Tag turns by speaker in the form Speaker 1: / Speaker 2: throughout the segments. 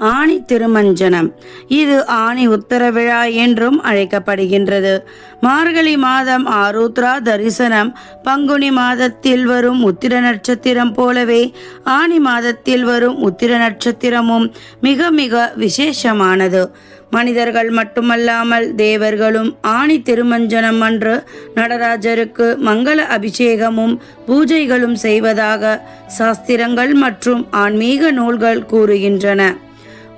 Speaker 1: ஆணி திருமஞ்சனம். இது ஆணி உத்தர விழா என்றும் அழைக்கப்படுகின்றது. மார்கழி மாதம் ஆருத்ரா தரிசனம். பங்குனி மாதத்தில் வரும் உத்திர நட்சத்திரம் போலவே ஆணி மாதத்தில் வரும் உத்திர நட்சத்திரமும் மிக மிக விசேஷமானது. மனிதர்கள் மட்டுமல்லாமல் தேவர்களும் ஆணி திருமஞ்சனம் அன்று நடராஜருக்கு மங்கள அபிஷேகமும் பூஜைகளும் செய்வதாக சாஸ்திரங்கள் மற்றும் ஆன்மீக நூல்கள் கூறுகின்றன.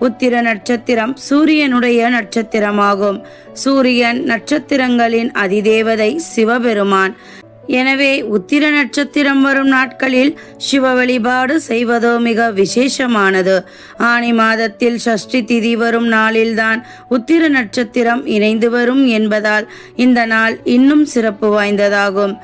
Speaker 1: உத்திர நட்சத்திரம் சூரியனுடைய நட்சத்திரமாகும். சூரியன் நட்சத்திரங்களின் அதிதேவதை சிவபெருமான். எனவே உத்திர நட்சத்திரம் வரும் நாட்களில் சிவ வழிபாடு செய்வதோ மிக விசேஷமானது. ஆனி மாதத்தில் சஷ்டி திதி வரும் நாளில்தான் உத்திர நட்சத்திரம் இணைந்து வரும் என்பதால் இந்த நாள் இன்னும் சிறப்பு வாய்ந்ததாகும்.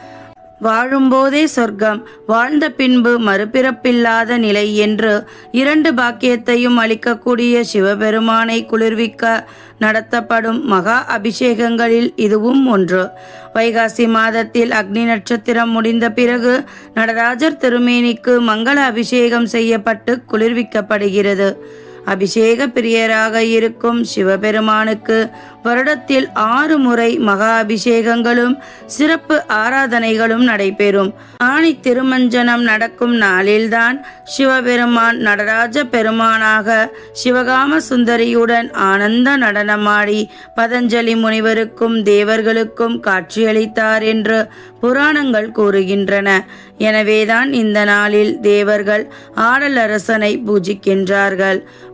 Speaker 1: வாழும்போதே சொர்க்கம் வாழ்ந்த பின்பு மறுபிறப்பில்லாத நிலை என்று இரண்டு பாக்கியத்தையும் அளிக்கக்கூடிய சிவபெருமானை குளிர்விக்க நடத்தப்படும் மகா அபிஷேகங்களில் இதுவும் ஒன்று. வைகாசி மாதத்தில் அக்னி நட்சத்திரம் முடிந்த பிறகு நடராஜர் திருமேனிக்கு மங்கள அபிஷேகம் செய்யப்பட்டு குளிர்விக்கப்படுகிறது. அபிஷேக பிரியராக இருக்கும் சிவபெருமானுக்கு வருடத்தில் ஆறு முறை மகா அபிஷேகங்களும் சிறப்பு ஆராதனைகளும் நடைபெறும். ஆணி திருமஞ்சனம் நடக்கும் நாளில்தான் சிவபெருமான் நடராஜ பெருமானாக சிவகாம சுந்தரியுடன் ஆனந்த நடனமாடி பதஞ்சலி முனிவருக்கும் தேவர்களுக்கும் காட்சியளித்தார் என்று புராணங்கள் கூறுகின்றன. எனவேதான் இந்த நாளில் தேவர்கள் ஆடலரசனை பூஜிக்கின்றார்கள்.